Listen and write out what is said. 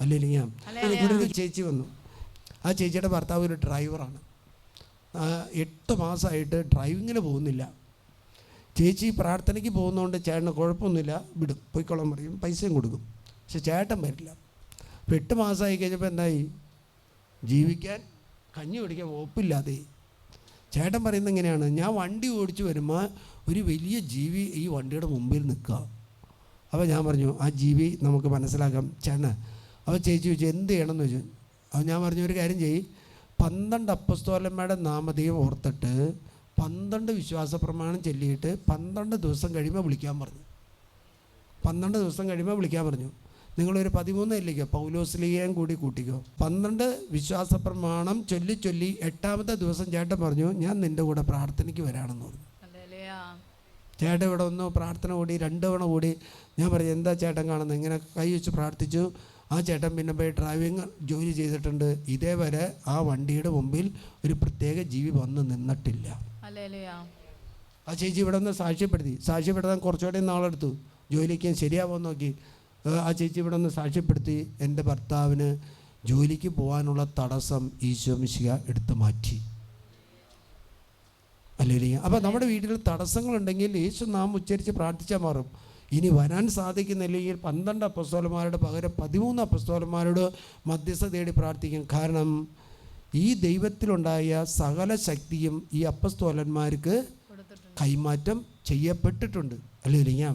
അല്ലെങ്കിൽ ഞാൻ ഇവിടെ ചേച്ചി വന്നു. ആ ചേച്ചിയുടെ ഭർത്താവ് ഒരു ഡ്രൈവറാണ്. എട്ട് മാസമായിട്ട് ഡ്രൈവിങ്ങിന് പോകുന്നില്ല. ചേച്ചി പ്രാർത്ഥനയ്ക്ക് പോകുന്നതുകൊണ്ട് ചേട്ടന് കുഴപ്പമൊന്നുമില്ല. വിടും. പോയിക്കോളാൻ പറയും. പൈസയും കൊടുക്കും. പക്ഷെ ചേട്ടൻ വരില്ല. അപ്പോൾ എട്ട് മാസമായി കഴിഞ്ഞപ്പോൾ എന്തായി? ജീവിക്കാൻ കഞ്ഞി പിടിക്കാൻ ഒപ്പില്ലാതെ. ചേട്ടൻ പറയുന്നത് എങ്ങനെയാണ്? ഞാൻ വണ്ടി ഓടിച്ച് വരുമ്പോൾ ഒരു വലിയ ജീവി ഈ വണ്ടിയുടെ മുമ്പിൽ നിൽക്കുക. അപ്പോൾ ഞാൻ പറഞ്ഞു ആ ജീവി നമുക്ക് മനസ്സിലാക്കാം. ചേട്ടന് അപ്പോൾ ചേച്ചി ചോദിച്ചു എന്ത് ചെയ്യണമെന്ന് ചോദിച്ചു? അപ്പോൾ ഞാൻ പറഞ്ഞ ഒരു കാര്യം ചെയ്യ്. പന്ത്രണ്ട് അപ്പസ്തോലന്മാരുടെ നാമധേയം ഓർത്തിട്ട് പന്ത്രണ്ട് വിശ്വാസ പ്രമാണം ചൊല്ലിയിട്ട് പന്ത്രണ്ട് ദിവസം കഴിയുമ്പോൾ വിളിക്കാൻ പറഞ്ഞു. പന്ത്രണ്ട് ദിവസം കഴിയുമ്പോൾ വിളിക്കാൻ പറഞ്ഞു. നിങ്ങളൊരു പതിമൂന്ന് ഇല്ലേക്കോ? പൗലോസ്ലിയേയും കൂടി കൂട്ടിക്കോ. പന്ത്രണ്ട് വിശ്വാസ പ്രമാണം ചൊല്ലി ചൊല്ലി എട്ടാമത്തെ ദിവസം ചേട്ടൻ പറഞ്ഞു ഞാൻ നിന്റെ കൂടെ പ്രാർത്ഥനയ്ക്ക് വരാണെന്ന് പറഞ്ഞു. ചേട്ടൻ ഇവിടെ ഒന്ന് പ്രാർത്ഥന കൂടി രണ്ട് തവണ കൂടി. ഞാൻ പറഞ്ഞു എന്താ ചേട്ടൻ കാണുന്നത് ഇങ്ങനെ കൈ വെച്ച് പ്രാർത്ഥിച്ചു. ആ ചേട്ടൻ പിന്നെ പോയി ഡ്രൈവിങ് ജോലി ചെയ്തിട്ടുണ്ട്. ഇതേവരെ ആ വണ്ടിയുടെ മുമ്പിൽ ഒരു പ്രത്യേക ജീവി വന്ന് നിന്നിട്ടില്ല. ആ. ചേച്ചി ഇവിടെ നിന്ന് സാക്ഷ്യപ്പെടുത്തി. സാക്ഷ്യപ്പെടുത്താൻ കുറച്ചുകൂടെ നാളെടുത്തു. ജോലിക്ക് ശരിയാവോ നോക്കി. ആ ചേച്ചി ഇവിടെ നിന്ന് സാക്ഷ്യപ്പെടുത്തി. എന്റെ ഭർത്താവിന് ജോലിക്ക് പോകാനുള്ള തടസ്സം ഈശോ മിശിക എടുത്തു മാറ്റി. അല്ലെങ്കിൽ അപ്പം നമ്മുടെ വീട്ടിൽ തടസ്സങ്ങളുണ്ടെങ്കിൽ യേശു നാം ഉച്ചരിച്ച് പ്രാർത്ഥിച്ചാൽ മാറും. ഇനി വരാൻ സാധിക്കുന്നില്ലെങ്കിൽ പന്ത്രണ്ട് അപ്പസ്തോലന്മാരുടെ പകരം പതിമൂന്ന് അപ്പസ്തോലന്മാരോട് മധ്യസ്ഥ തേടി പ്രാർത്ഥിക്കും. കാരണം ഈ ദൈവത്തിലുണ്ടായ സകല ശക്തിയും ഈ അപ്പസ്തോലന്മാർക്ക് കൈമാറ്റം ചെയ്യപ്പെട്ടിട്ടുണ്ട്. അല്ലെങ്കിൽ ഞാൻ